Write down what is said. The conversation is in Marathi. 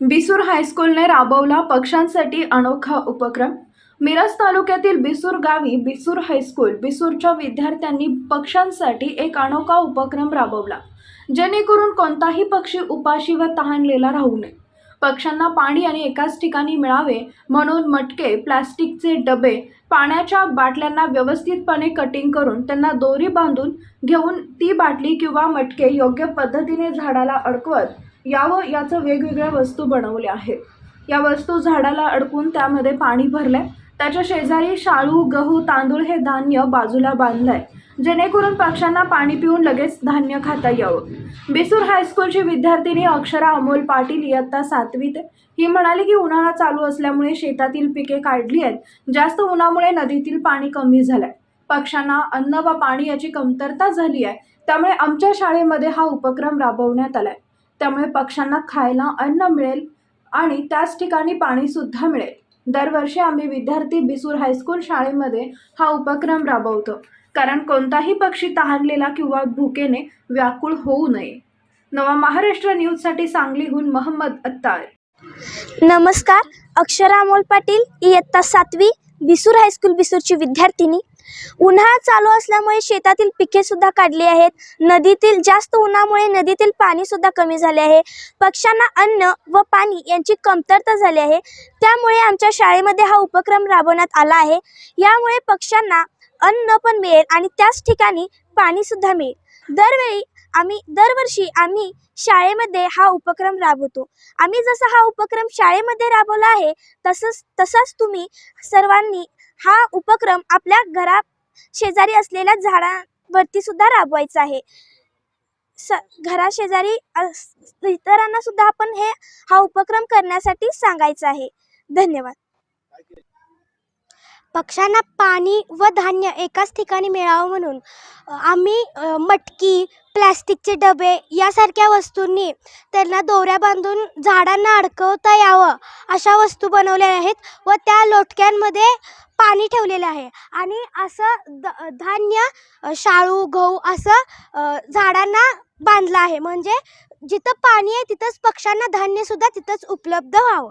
बिसूर हायस्कूलने राबवला पक्ष्यांसाठी अनोखा उपक्रम. मिरज तालुक्यातील बिसूर गावी बिसूर हायस्कूल बिसूरच्या विद्यार्थ्यांनी पक्ष्यांसाठी एक अनोखा उपक्रम राबवला जेणेकरून कोणताही पक्षी उपाशी व तहानलेला राहू नये. पक्ष्यांना पाणी आणि एकाच ठिकाणी मिळावे म्हणून मटके प्लास्टिकचे डबे पाण्याच्या बाटल्यांना व्यवस्थितपणे कटिंग करून त्यांना दोरी बांधून घेऊन ती बाटली किंवा मटके योग्य पद्धतीने झाडाला अडकवत यावं याचं वेगवेगळ्या वस्तू बनवल्या आहेत. या वस्तू झाडाला अडकून त्यामध्ये पाणी भरलंय. त्याच्या शेजारी शाळू गहू तांदूळ हे धान्य बाजूला बांधलंय. जेणेकरून पक्ष्यांना पाणी पिऊन लगेच धान्य खाता यावं. बिसूर हायस्कूलची विद्यार्थिनी अक्षरा अमोल पाटील इयत्ता सातवीत ही म्हणाली की उन्हाळा चालू असल्यामुळे शेतातील पिके काढली आहेत. जास्त उन्हामुळे नदीतील पाणी कमी झालंय. पक्ष्यांना अन्न व पाणी याची कमतरता झाली आहे. त्यामुळे आमच्या शाळेमध्ये हा उपक्रम राबवण्यात आलाय. त्यामुळे पक्ष्यांना खायला अन्न मिळेल आणि त्याच ठिकाणी पाणीसुद्धा मिळेल. दरवर्षी आम्ही विद्यार्थी बिसूर हायस्कूल शाळेमध्ये हा उपक्रम राबवतो. कारण कोणताही पक्षी तहानलेला किंवा भुकेने व्याकुळ होऊ नये. नवा महाराष्ट्र न्यूजसाठी सांगलीहून महम्मद अत्तार. नमस्कार अक्षरा अमोल पाटील इयत्ता सातवी बिसूर हायस्कूल बिसूरची विद्यार्थिनी. उन्हाळा चालू असल्यामुळे शेतातील पिके सुद्धा काढली आहेत. नदीतील जास्त उन्हामुळे नदीतील पाणी सुद्धा कमी झाले आहे. पक्ष्यांना अन्न व पाणी यांची कमतरता झाली आहे. त्यामुळे आमच्या शाळेमध्ये हा उपक्रम राबवण्यात आला आहे. यामुळे पक्ष्यांना अन्न पण मिळेल आणि त्याच ठिकाणी पाणी सुद्धा मिळेल. दरवेळी आम्ही दरवर्षी आम्ही शाळेमध्ये हा उपक्रम राबवतो. आम्ही जसा हा उपक्रम शाळेमध्ये राबवला आहे तसंच तसाच तुम्ही सर्वांनी हा उपक्रम आपल्या घरा शेजारी असलेल्या झाडांवरती सुद्धा राबवायचा आहे. स घरा शेजारी अस- इतरांना सुद्धा आपण हे हा उपक्रम करण्यासाठी सांगायचं आहे. धन्यवाद. पक्ष्यांना पाणी व धान्य एकाच ठिकाणी मिळावं म्हणून आम्ही मटकी प्लॅस्टिकचे डबे यासारख्या वस्तूंनी त्यांना दोऱ्या बांधून झाडांना अडकवता यावं अशा वस्तू बनवल्या आहेत व त्या लोटक्यांमध्ये पाणी ठेवलेलं आहे. आणि असं द धान्य शाळू गहू असं झाडांना बांधलं आहे. म्हणजे जिथं पाणी आहे तिथंच पक्ष्यांना धान्यसुद्धा तिथंच उपलब्ध व्हावं.